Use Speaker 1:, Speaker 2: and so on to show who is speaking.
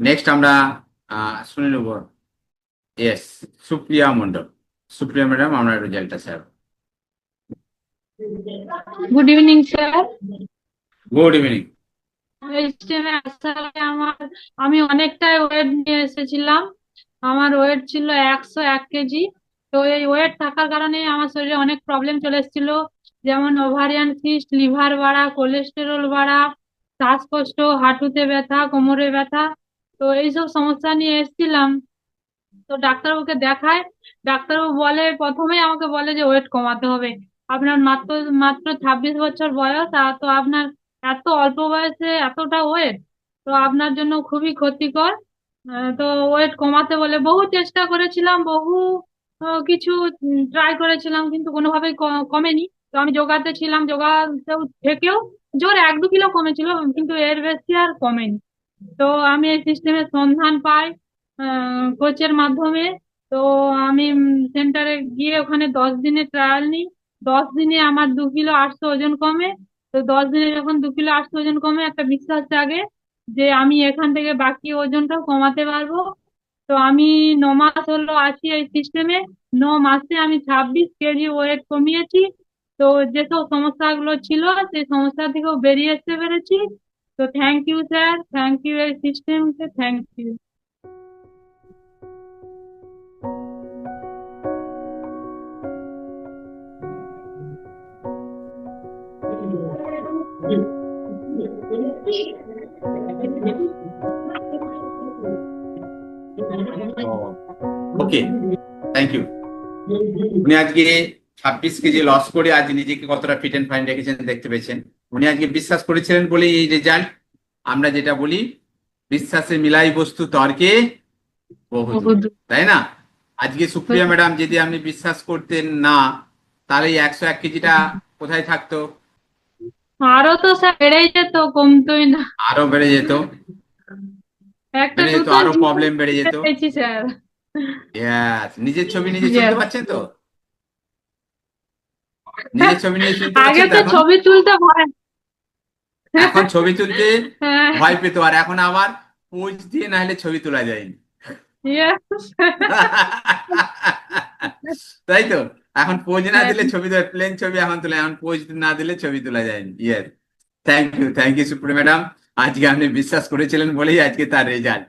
Speaker 1: Next আমরা শুনে নেব। ইয়েস সুপ্রিয়া মন্ডল সুপ্রিয়া ম্যাডাম আমরা রেজাল্টটা sir.
Speaker 2: Good evening sir
Speaker 1: good evening
Speaker 2: আমার আমি অনেকটাই ওয়েট নিয়ে এসেছিলাম। আমার ওয়েট ছিল একশো এক কেজি তো এই ওয়েট থাকার কারণে আমার শরীরে অনেক প্রবলেম চলে এসেছিল। যেমন ওভারিয়ান সিস্ট লিভার বাড়া কোলেস্টেরল বাড়া শ্বাসকষ্ট হাঁটুতে ব্যথা কোমরে ব্যথা। তো এইসব সমস্যা নিয়ে এসেছিলাম। তো ডাক্তারবাবুকে দেখায়, ডাক্তারবাবু বলে, প্রথমেই আমাকে বলে যে ওয়েট কমাতে হবে। আপনার মাত্র মাত্র ছাব্বিশ বছর বয়স, আর তো আপনার এত অল্প বয়সে এতটা ওয়েট তো আপনার জন্য খুবই ক্ষতিকর। তো ওয়েট কমাতে বলে বহু চেষ্টা করেছিলাম, বহু কিছু ট্রাই করেছিলাম, কিন্তু কোনোভাবেই কমেনি। তো আমি যোগাতে ছিলাম, যোগাতেও থেকেও জোর এক দু কিলো কমেছিল, কিন্তু এর বেশি আর কমেনি। তো আমি এই সিস্টেমের সন্ধান পাই কোচের মাধ্যমে। তো আমি সেন্টারে গিয়ে ওখানে দশ দিনের ট্রায়াল নিই। দশ দিনে আমার দু কিলো আটশো ওজন কমে। তো দশ দিনে যখন দু কিলো আটশো ওজন কমে, একটা বিশ্বাস জাগে যে আমি এখান থেকে বাকি ওজনটাও কমাতে পারব। তো আমি ন মাস হলো আছি এই সিস্টেমে ন মাসে আমি ছাব্বিশ কেজি ওয়েট কমিয়েছি। তো যেসব সমস্যাগুলো ছিল, সেই সমস্যা থেকেও বেরিয়ে আসতে পেরেছি। তো thank you sir thank you এই সিস্টেমকে thank you
Speaker 1: okay thank you উনি আজকে ছাব্বিশ কেজি লস করে আজ নিজেকে কতটা ফিট এন্ড ফাইন রেখেছেন দেখতে পেয়েছেন? উনি আজকে বিশ্বাস করেছিলেন বলেই এই রেজাল্ট আমরা যেটা বলি বিশ্বাসে মিলাই বস্তু তর্কে। তাই না? আজকে সুপ্রিয়া ম্যাডাম যদি আপনি বিশ্বাস করতেন না তাহলে এই একশো এক কেজিটা কোথায় থাকতো?
Speaker 2: আরও তো বেড়েই যেত কমতোই না।
Speaker 1: আরও বেড়ে যেত। বেড়ে যেত
Speaker 2: আরও
Speaker 1: প্রবলেম বেড়ে যেত। নিজের ছবি নিজে. চিনতে পারছেন তো? নিজের ছবি নিজে
Speaker 2: আগে
Speaker 1: তো
Speaker 2: তো ছবি তুলতে ভয়
Speaker 1: এখন ছবি তুলতে
Speaker 2: হ্যাঁ।
Speaker 1: ভয় পেতো আর এখন আবার পোজ দিয়ে না হলে ছবি তোলা যায়নি তাই তো? এখন পোজ না। দিলে ছবি তোলা প্লেন ছবি এখন তোলা এখন পোজ না দিলে ছবি তোলা যায়নি yes thank you thank you Supriya madam আজকে আপনি বিশ্বাস করেছিলেন বলেই আজকে তার রেজাল্ট